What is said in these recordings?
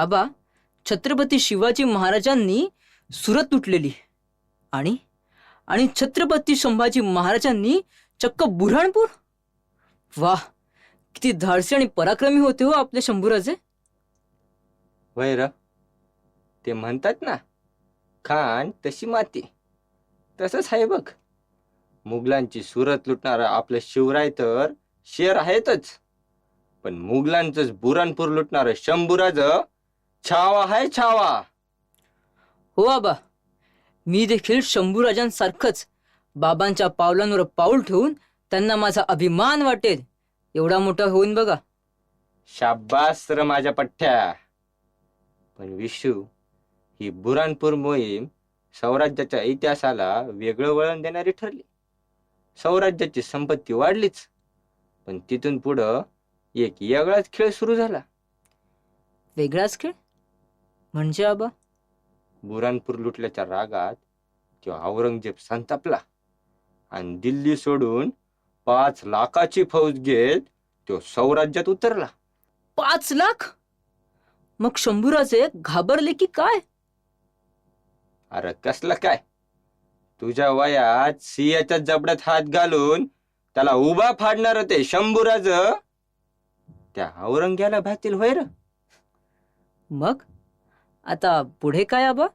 आबा छत्रपती शिवाजी महाराजांनी सुरत लुटलेली. आणि आणि छत्रपती संभाजी महाराजांनी चक्क बुऱ्हाणपूर? वा किती धाडसी आणि पराक्रमी होते हो आपले शंभूराजे. वैर ते म्हणतात ना खान तशी माती. तसंच आहे बघ. मुघलांची सुरत लुटणारा आपलं शिवराय तर शेर आहेतच. पण मुघलांचंच बुरानपूर लुटणारं शंभूराज छावा आहे छावा. हो आबा. मी देखील शंभूराजांसारखंच बाबांच्या पावलांवर पाऊल ठेवून त्यांना माझा अभिमान वाटेल. एवढा मोठा होऊन बघा. शाब्बास र माझ्या पठ्ठ्या. पण विशू ही बुरानपूर मोहीम स्वराज्याच्या इतिहासाला वेगळं वळण देणारी ठरली. स्वराज्याची संपत्ती वाढलीच पण तिथून पुढं एक वेगळाच खेळ सुरू झाला. वेगळाच खेळ? म्हणजे आबा? बुरानपूर लुटल्याच्या रागात तो औरंगजेब संतापला आणि दिल्ली सोडून पाच लाखाची फौज घेत तो स्वराज्यात उतरला. पाच लाख? मग शंभूराजे घाबरले की काय? अरे कसलं काय? तुझ्या वयात सिंहाच्या जबड्यात हात घालून त्याला उभा फाडणार होते शंभूराज त्या औरंग्याला भातील होय र. मग? आता पुढे काय आबा?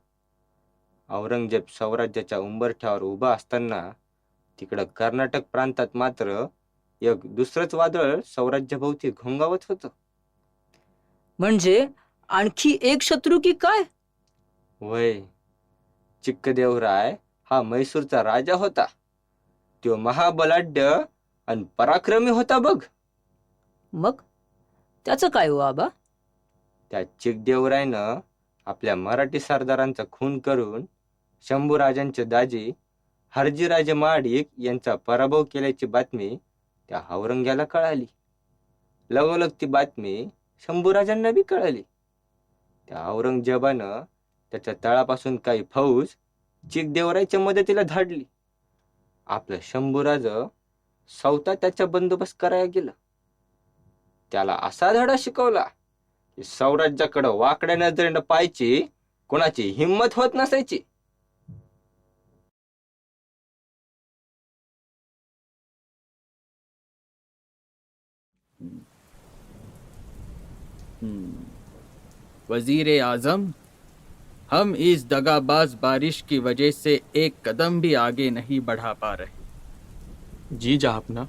औरंगजेब स्वराज्याच्या उंबरठ्यावर उभा असताना तिकडं कर्नाटक प्रांतात मात्र एक दुसरंच वादळ स्वराज्याभोवती घोंगावत होतं. म्हणजे आणखी एक शत्रू की काय? वय चिक्कदेवराय हा मैसूरचा राजा होता. तो महाबलाढ्य आणि पराक्रमी होता बघ. मग? त्याचं काय हो आबा? त्या चिकदेवरायनं आपल्या मराठी सरदारांचा खून करून शंभूराजांचे दाजी हरजीराजे माडिक यांचा पराभव केल्याची बातमी त्या औरंग्याला कळाली. लगोलग ती बातमी शंभूराजांना बी कळाली. त्या औरंगजेबानं त्याच्या तळापासून काही फौज चिकदेवरायच्या मदतीला धाडली. आपलं शंभूराज स्वतः त्याचा बंदोबस्त करायला गेलं. त्याला असा धडा शिकवला की स्वराज्याकडं वाकड्या नजरेनं पाहायची कोणाची हिंमत होत नसायची वज़ीर आज़म हम इस दगाबाज बारिश की वजह से एक कदम भी आगे नहीं बढ़ा पा रहे जी जहापना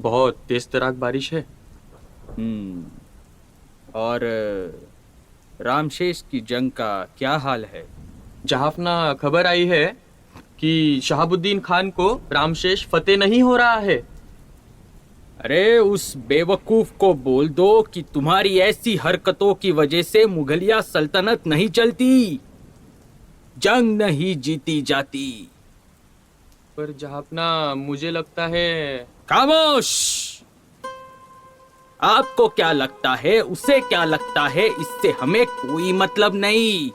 बहुत तेज तराक बारिश है हम्म, और रामशेष की जंग का क्या हाल है? जहाफना खबर आई है कि शहाबुद्दीन खान को रामशेष फतेह नहीं हो रहा है। अरे उस बेवकूफ़ को बोल दो कि तुम्हारी ऐसी हरकतों की वजह से मुगलिया सल्तनत नहीं चलती। जंग नहीं जीती जाती। पर जहापना मुझे लगता है खामोश! आपको क्या लगता है, उसे क्या लगता है, इससे हमें कोई मतलब नहीं।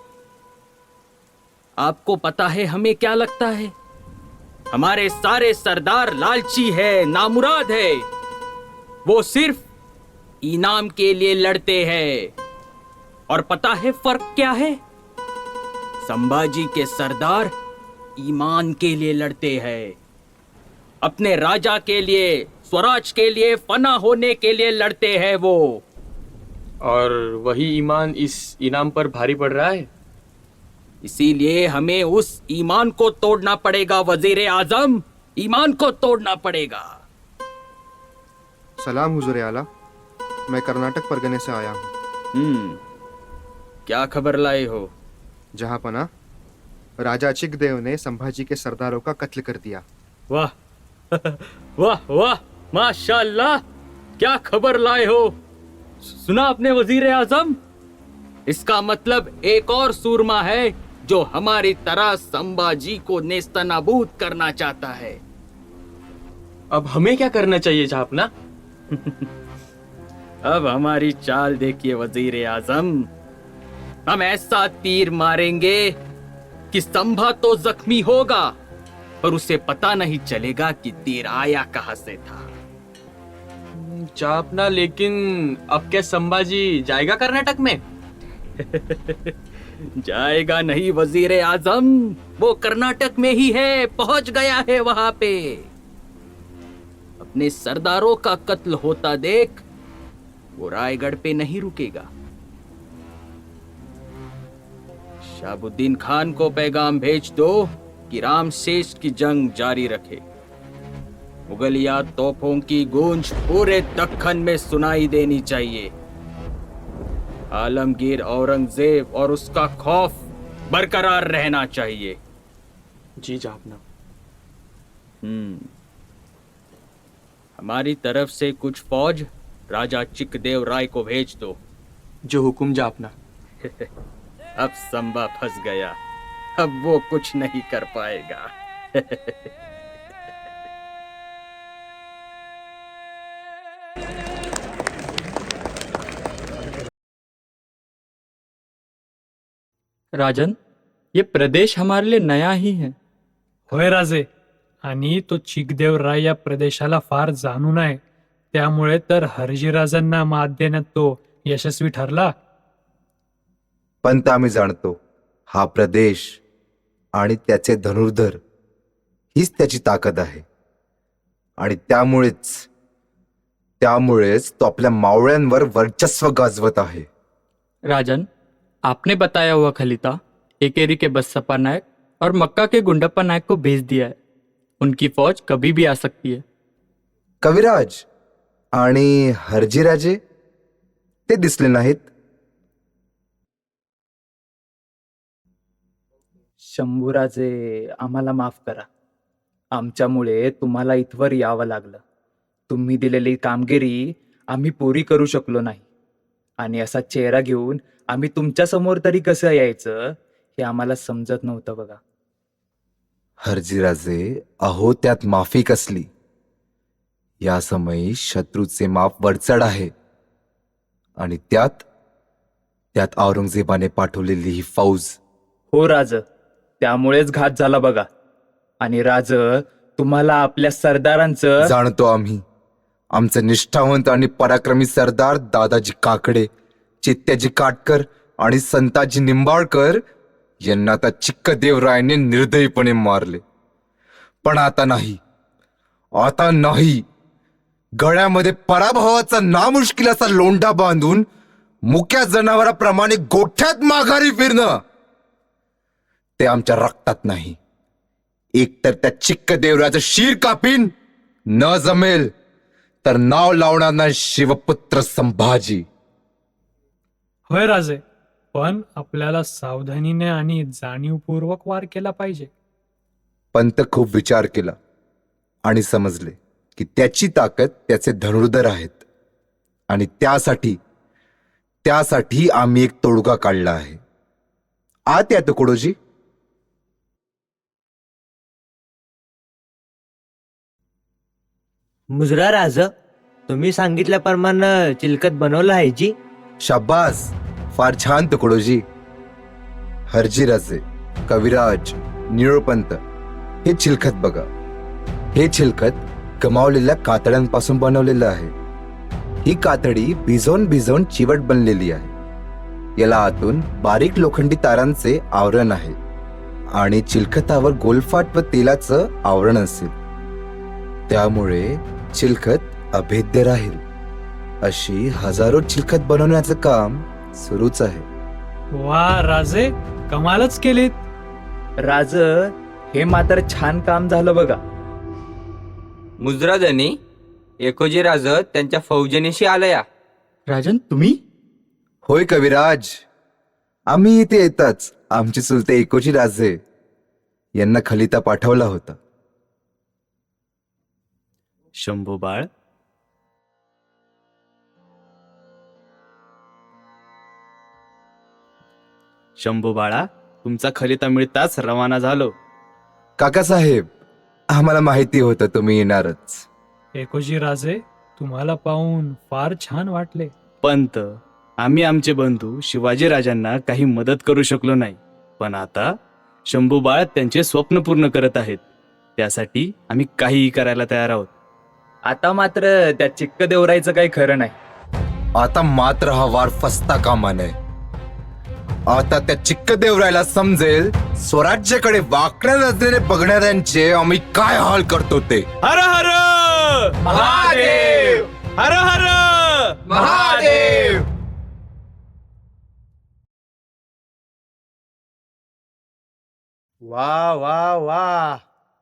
आपको पता है हमें क्या लगता है? हमारे सारे सरदार लालची है, नामुराद है। वो सिर्फ़ इनाम के लिए लड़ते हैं। और पता है फ़र्क क्या है? संभाजी के सरदार ईमान के लिए लड़ते हैं। अपने राजा के लिए स्वराज के लिए फना होने के लिए लड़ते हैं वो। और वही ईमान इस इनाम पर भारी पड़ रहा है? इसीलिए हमें उस ईमान को तोड़ना पड़ेगा वज़ीर आज़म। ईमान को तोड़ना पड़ेगा। सलाम हुजूर आला। मैं कर्नाटक परगने से आया हूँ। हम्म क्या खबर लाए हो? जहाँ पना राजा चिकदेव ने संभाजी के सरदारों का कत्ल कर दिया। वाह वाह वाह। माशाल्लाह क्या खबर लाए हो? सुना आपने वज़ीर आज़म? इसका मतलब एक और सूरमा है जो हमारी तरह संभाजी को नेस्तनाबूद करना चाहता है। अब हमें क्या करना चाहिए जहापना अब हमारी चाल देखिए वज़ीर आज़म। हम ऐसा तीर मारेंगे कि संभा तो जख्मी होगा पर उसे पता नहीं चलेगा कि तीर आया कहाँ से था। जहापना लेकिन अब क्या संभाजी जाएगा कर्नाटक में? जाएगा नहीं वज़ीर आज़म। वो कर्नाटक में ही है, पहुँच गया है वहाँ पे। अपने सरदारों का कत्ल होता देख, वो रायगढ़ पे नहीं रुकेगा। शाबुद्दीन खान को पैगाम भेज दो कि रामशेष की जंग जारी रखे। मुगलिया तोपों की गूंज पूरे दखन में सुनाई देनी चाहिए। आलमगीर औरंगज़ेब और उसका खौफ बरकरार रहना चाहिए। जी जापना हम्म। हमारी तरफ़ से कुछ फौज राजा चिकदेव राय को भेज दो। जो हुकुम जापना अब संबा फंस गया। अब वो कुछ नहीं कर पाएगा। राजन ये प्रदेश हमारे लिए नया ही है। होय राजे आणि तो चिकदेव राय या प्रदेशाला फार जाणून आहे. त्यामुळे तर हरजीराजांना मात देण्यात तो यशस्वी ठरला? पंत आम्ही जाणतो हा प्रदेश आणि त्याचे धनुर्धर हीच त्याची ताकद आहे. आणि त्यामुळेच त्यामुळेच तो आपल्या मावळ्यांवर वर्चस्व गाजवत आहे. राजन आपने बताया हुआ खलीता एकेरी के बसपा नायक और मक्का के गुंडप्पा नायक को भेज दिया है। उनकी फौज कभी भी आ सकती है। कविराज आणि हरजीराजे ते दिसले नाहीत। शंभूराजे आम्हाला माफ करा. आमच्यामुळे तुम्हाला इथवर यावं लागलं. तुम्ही दिलेली कामगिरी आम्ही पुरी करू शकलो नाही. आणि असा चेहरा घेऊन आम्ही तुमच्यासमोर तरी कसं यायचं हे आम्हाला समजत नव्हतं बघा. हरजीराजे अहो त्यात माफी कसली? या समयी शत्रूचे माप वरचढ आहे. आणि त्यात त्यात औरंगजेबाने पाठवलेली ही फौज. हो राज त्यामुळेच घात झाला बघा. आणि राज तुम्हाला आपल्या सरदारांचं जाणतो आम्ही. आमचे निष्ठावंत आणि पराक्रमी सरदार दादाजी काकडे चित्त्याजी काटकर आणि संताजी निंबाळकर यांना आता चिक्कदेवरायने निर्दयीपणे मारले. पण आता नाही. आता नाही. गळ्यामध्ये पराभवाचा नामुश्किल असा लोंढा बांधून मुक्या जनावराप्रमाणे गोठ्यात माघारी फिरणं ते आमच्या रक्तात नाही. एकतर त्या चिक्कदेवराचं शीर कापीन न जमेल. तर नाव लावणार नाही शिवपुत्र संभाजी. होय राजे पण आपल्याला सावधानीने आणि जाणीवपूर्वक वार केला पाहिजे. पंत खूप विचार केला आणि समजले की त्याची ताकद त्याचे धनुर्धर आहेत. आणि त्यासाठी त्यासाठी आम्ही एक तोडगा काढला आहे. आत या तुकडोजी? मुजरा राज तुम्ही सांगितल्याप्रमाणे चिलकत बनवलं आहे जी? शाब्बास फार छान तुकडोजी हरजीराजे कविराज निळोपंत हे चिलखत बघा. हे चिलखत गमावलेल्या कातड्यांपासून बनवलेलं आहे. ही कातडी भिजवून भिजवून चिवट बनलेली आहे. याला आतून बारीक लोखंडी तारांचे आवरण आहे आणि चिलखतावर गोलफाट व तेलाचं आवरण असेल. त्यामुळे चिलखत अभेद्य राहील. अशी हजारो चिलखत बनवण्याचं काम सुरूच आहे. वा राजे कमालच केलीत. राज हे मात्र छान काम झालं बघा. मुजराजांनी एकोजी राज त्यांच्या फौजनीशी आलया. राजन तुम्ही? होय कविराज आम्ही इथे येताच आमचे चुलते एकोजी राजे यांना खलिता पाठवला होता. शंभू बाळ. शंभू बाळा तुमचा खलिता मिळताच रवाना झालो. काकासाहेब आम्हाला माहिती होतं तुम्ही येणारच. एकोजी राजे तुम्हाला पाहून फार छान वाटले. पंत आम्ही आमचे बंधू शिवाजी राजांना काही मदत करू शकलो नाही. पण आता शंभू बाळ त्यांचे स्वप्न पूर्ण करत आहेत. त्यासाठी आम्ही काहीही करायला तयार आहोत. आता मात्र त्या चिक्क देवरायचं काही खरं नाही. आता मात्र हा वार फसता कामा नये आता त्या चिक्कदेवरायला समजेल स्वराज्याकडे वाकड्या नजरेने बघणाऱ्यांचे आम्ही काय हाल करतो ते. हर हर! महादेव! हर हर! महादेव! वा वा वा!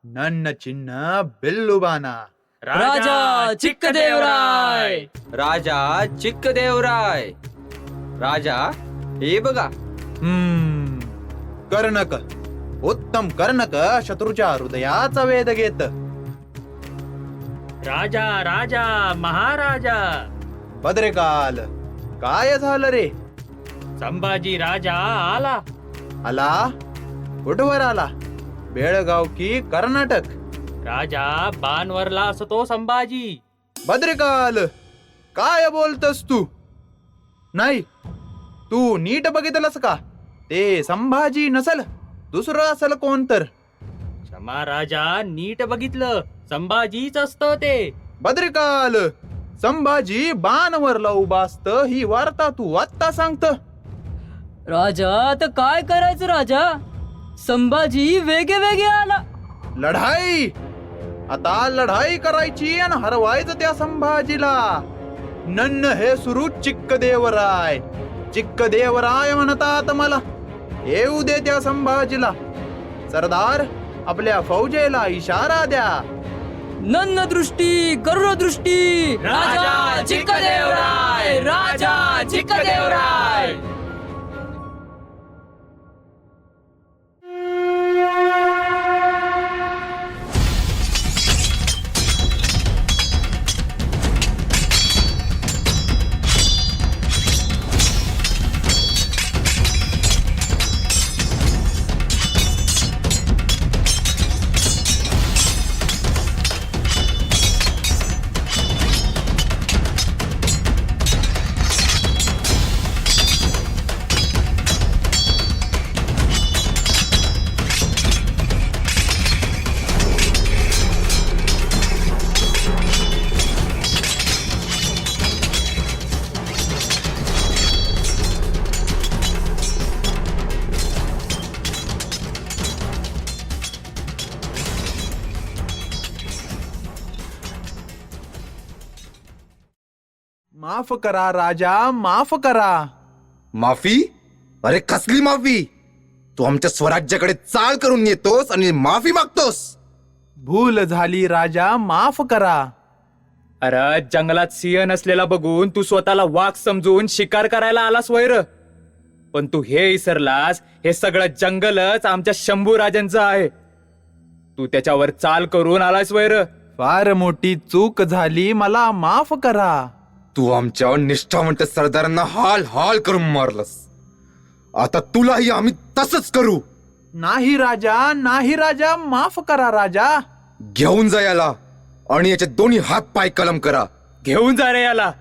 नन्न चिन्ह बिल्लुबाना! राजा चिक्कदेवराय. राजा चिक्कदेवराय. राजा हे बघा. हम्म. कर्णक. उत्तम कर्णक शत्रूच्या हृदयाचा वेध घेत. राजा राजा महाराजा. भद्रेकाल काय झालं रे? संभाजी राजा आला. आला? कुठवर आला? बेळगाव की कर्नाटक? राजा बाणवरला असतो संभाजी. भद्रेकाल काय बोलतस तू? नाही तू नीट बघितलंस का? ते संभाजी नसल दुसरं असल कोण तर क्षमा राजा नीट बघितलं संभाजीच असतं ते. भद्रिकाल संभाजी बाणवरला उभा असत ही वार्ता तू आत्ता सांगत. राजा आता काय करायचं राजा? संभाजी वेगे वेगे आला. लढाई आता लढाई करायची आणि हरवायचं त्या संभाजीला. नन्न हे सुरू चिक्कदेवराय. चिक्कदेवराय म्हणतात मला येऊ दे त्या संभाजीला. सरदार आपल्या फौजेला इशारा द्या. नन्न दृष्टी करुण दृष्टी राजा चिक्कदेवराय राजा चिक्कदेवराय. माफ करा राजा माफ करा. माफी? अरे कसली माफी? तू आमच्या स्वराज्याकडे चाल करून येतोस आणि माफी मागतोस. भूल झाली राजा माफ करा. अरे जंगलात सिंह नसलेला बघून तू स्वतःला वाघ समजून शिकार करायला आलास वैर. पण तू हे विसरलास हे सगळं जंगलच आमच्या शंभू राजांचं आहे. तू त्याच्यावर चाल करून आलास वैर. फार मोठी चूक झाली मला माफ करा. तू आमच्या निष्ठावंत सरदारांना हाल हाल करून मारलस. आता तुलाही आम्ही तसंच करू. नाही राजा नाही राजा माफ करा राजा. घेऊन जा याला आणि याचे दोन्ही हात पाय कलम करा. घेऊन जा रे याला.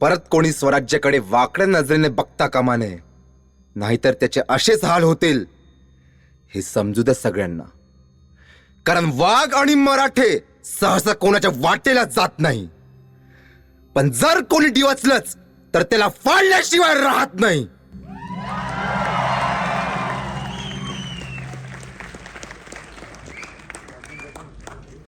परत कोणी स्वराज्याकडे वाकड्या नजरेने बघता कामा नये. नाहीतर त्याचे असेच हाल होतील. हे समजू द्या सगळ्यांना. कारण वाघ आणि मराठे सहसा कोणाच्या वाटेला जात नाही. पण जर कोणी डिवचलंच तर त्याला फाडल्याशिवाय राहत नाही.